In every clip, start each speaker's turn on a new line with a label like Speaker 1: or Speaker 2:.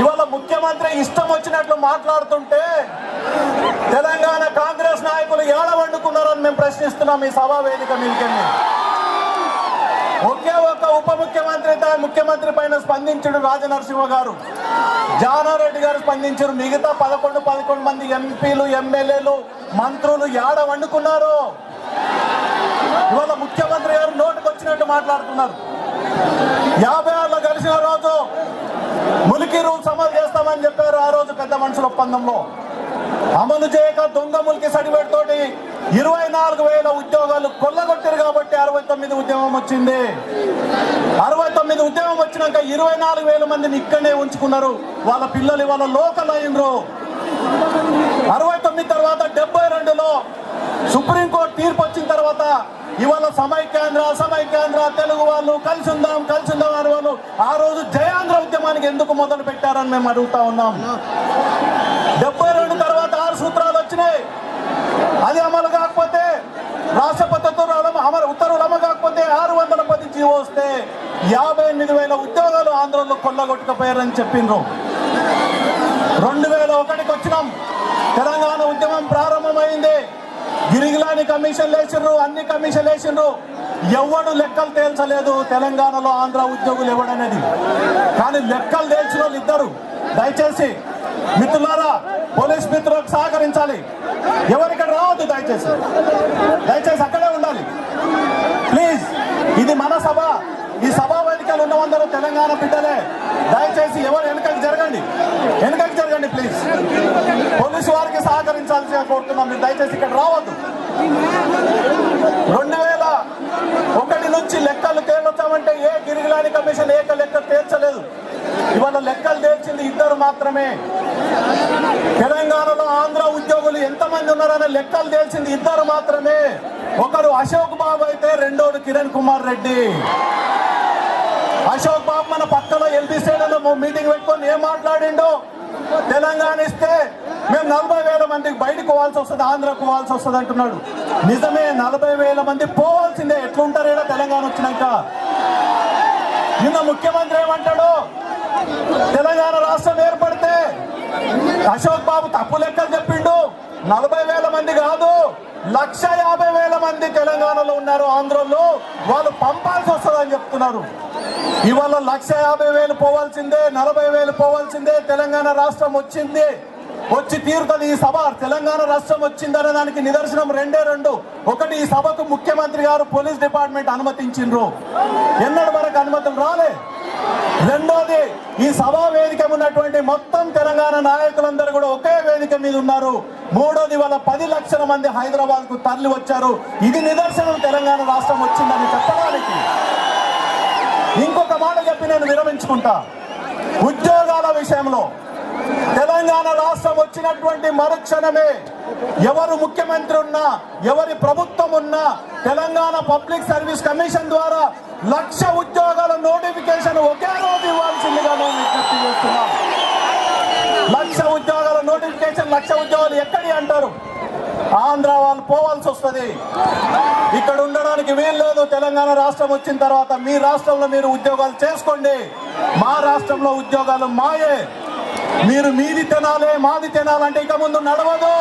Speaker 1: ఇవాళ ముఖ్యమంత్రి ఇష్టం వచ్చినట్లు మాట్లాడుతుంటే తెలంగాణ కాంగ్రెస్ నాయకులు ఏడ వండుకున్నారని మేము ప్రశ్నిస్తున్నాం ఈ సభా వేదిక మీదకెళ్ళి. ఒకే ఒక్క ఉప ముఖ్యమంత్రి ముఖ్యమంత్రి పైన స్పందించడు రాజనరసింహ గారు. జానారెడ్డి గారు స్పందించారు మిగతా పదకొండు పదకొండు మంది ఎంపీలు ఎమ్మెల్యేలు మంత్రులు ఏడ వండుకున్నారు? ఇవాళ ముఖ్యమంత్రి గారు నోటుకు వచ్చినట్టు మాట్లాడుతున్నారు. యాభై ఆరు కలిసిన రోజు ములికి రూల్స్ అమలు చేస్తామని చెప్పారు ఆ రోజు పెద్ద మనుషుల ఒప్పందంలో. అమలు చేయక దొంగ ములికి సర్టిఫికేట్ తోటి ఇరవై నాలుగు వేల ఉద్యోగాలు కొల్లగొట్టారు కాబట్టి అరవై తొమ్మిది ఉద్యమం వచ్చింది. అరవై తొమ్మిది ఉద్యమం వచ్చినాక ఇరవై నాలుగు వేల మందిని ఇక్కడనే ఉంచుకున్నారు. వాళ్ళ పిల్లలు వాళ్ళ లోకల్ అయినరు. అరవై తొమ్మిది తర్వాత డెబ్బై రెండులో సుప్రీంకోర్టు తీర్పు వచ్చిన తర్వాత ఇవాళ సమైక్యాంధ్ర సమైక్యాంధ్ర తెలుగు వాళ్ళు కలిసి ఉందాం కలిసి ఉందాం వాళ్ళు ఆ రోజు జయాంధ్ర ఉద్యమానికి ఎందుకు మొదలు పెట్టారని మేము అడుగుతా ఉన్నాం. డెబ్బై రెండు తర్వాత ఆరు సూత్రాలు వచ్చినాయి. అది అమలు కాకపోతే రాష్ట్రపతి ఉత్తర్వులు అమలు ఉత్తర్వులు అమలు కాకపోతే ఆరు వందల పది జీవో వస్తే యాభై ఎనిమిది వేల ఉద్యోగాలు ఆంధ్రలో కొల్లగొట్టుకుపోయారని చెప్పిండ్రు. రెండు వేల ఒకటికి వచ్చినాం. తెలంగాణ ఉద్యమం ప్రారంభమైంది. గిరిగిలాని కమిషన్ వేసిండ్రు అన్ని కమిషన్ వేసిండ్రు ఎవడు లెక్కలు తేల్చలేదు తెలంగాణలో ఆంధ్ర ఉద్యోగులు ఎవడనేది. కానీ లెక్కలు తేల్చిన వాళ్ళు ఇద్దరు. దయచేసి మిత్రులారా పోలీస్ మిత్రులకు సహకరించాలి. ఎవరిక్కడ రావద్దు దయచేసి. దయచేసి అక్కడే ఉండాలి. ప్లీజ్ ఇది మన సభ. ఈ సభా వేదికలు ఉన్నవందరూ తెలంగాణ బిడ్డలే. దయచేసి ఎవరు వెనకకి జరగండి. వెనుకకి జరగండి ప్లీజ్. పోలీసు వారికి సహకరించాల్సి కోరుతున్నాం. మీరు దయచేసి ఇక్కడ రావద్దు. రెండు వేల ఒకటి నుంచి లెక్కలు తేల్చామంటే ఏ గిరిగిలాని కమిషన్ ఏక లెక్క తేల్చలేదు. ఇవాళ లెక్కలు తేల్చింది ఇద్దరు మాత్రమే. తెలంగాణలో ఆంధ్ర ఉద్యోగులు ఎంతమంది ఉన్నారనే లెక్కలు తేల్చింది ఇద్దరు మాత్రమే. ఒకరు అశోక్ బాబు అయితే రెండోడు కిరణ్ కుమార్ రెడ్డి. అశోక్ బాబు మన పక్కలో ఎల్బీ స్టేడియంలో మీటింగ్ పెట్టుకొని ఏం మాట్లాడిండో? తెలంగాణ ఇస్తే మేము నలభై వేల మందికి బయటకు పోవాల్సి వస్తుంది ఆంధ్రకు పోవాల్సి వస్తుంది అంటున్నాడు. నిజమే నలభై వేల మంది పోవాల్సిందే. ఎట్లుంటారేడా తెలంగాణ వచ్చినాక? నిన్న ముఖ్యమంత్రి ఏమంటాడు? తెలంగాణ రాష్ట్రం ఏర్పడితే అశోక్ బాబు తప్పు లెక్కలు చెప్పిండు. నలభై వేల మంది కాదు లక్ష యాభై వేల మంది తెలంగాణలో ఉన్నారు ఆంధ్రలో వాళ్ళు పంపాల్సి వస్తుందని చెప్తున్నారు. ఇవాళ లక్ష యాభై వేలు పోవాల్సిందే నలభై వేలు పోవాల్సిందే తెలంగాణ రాష్ట్రం వచ్చింది. వచ్చి తీరుతుంది ఈ సభ. తెలంగాణ రాష్ట్రం వచ్చిందనే దానికి నిదర్శనం రెండే రెండు. ఒకటి ఈ సభకు ముఖ్యమంత్రి గారు పోలీస్ డిపార్ట్మెంట్ అనుమతించిండ్రు. ఎన్నడు వరకు అనుమతులు రాలే. రెండోది ఈ సభా వేదిక ఉన్నటువంటి మొత్తం తెలంగాణ నాయకులందరూ కూడా ఒకే వేదిక మీద ఉన్నారు. మూడోది వాళ్ళ పది లక్షల మంది హైదరాబాద్కు తరలి వచ్చారు. ఇది నిదర్శనం తెలంగాణ రాష్ట్రం వచ్చిందని చెప్పడానికి. ఇంకొక మాట చెప్పి నేను విరమించుకుంటా. ఉద్యోగాల విషయంలో తెలంగాణ రాష్ట్రం వచ్చినటువంటి మరుక్షణమే ఎవరు ముఖ్యమంత్రి ఉన్నా ఎవరి ప్రభుత్వం ఉన్నా తెలంగాణ పబ్లిక్ సర్వీస్ కమిషన్ ద్వారా లక్ష ఉద్యోగాల నోటిఫికేషన్ ఒకే రోజు ఇవ్వాల్సిందిగా నేను విజ్ఞప్తి చేస్తున్నాం. లక్ష ఉద్యోగాల నోటిఫికేషన్ లక్ష ఉద్యోగాలు ఎక్కడి అంటారు? ఆంధ్ర వాళ్ళు పోవాల్సి వస్తుంది. ఇక్కడ ఉండడానికి వీలు లేదు. తెలంగాణ రాష్ట్రం వచ్చిన తర్వాత మీ రాష్ట్రంలో మీరు ఉద్యోగాలు చేసుకోండి. మా రాష్ట్రంలో ఉద్యోగాలు మాయే. మీరు మీది తినాలి మాది తినాలంటే ఇక ముందు నడవదు.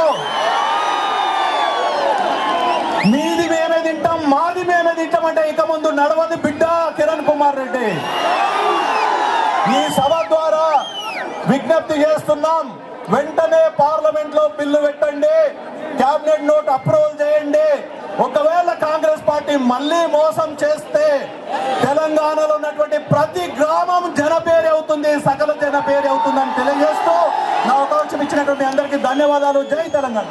Speaker 1: మీది మేమే తింటాం మాది మేమే తింటాం అంటే ఇక ముందు నడవదు బిడ్డ కిరణ్ కుమార్ రెడ్డి. ఈ సభ ద్వారా విజ్ఞప్తి చేస్తున్నాం వెంటనే పార్లమెంట్లో బిల్లు పెట్టండి కేబినెట్ నోట్ అప్రూవల్ చేయండి. ఒకవేళ కాంగ్రెస్ పార్టీ మళ్ళీ మోసం చేస్తే తెలంగాణలో ఉన్నటువంటి ప్రతి గ్రామం జనపేరి అవుతుంది సకల జన పేరు అవుతుంది. చేసినటువంటి అవకాశం అందరికీ ధన్యవాదాలు. జై తెలంగాణ.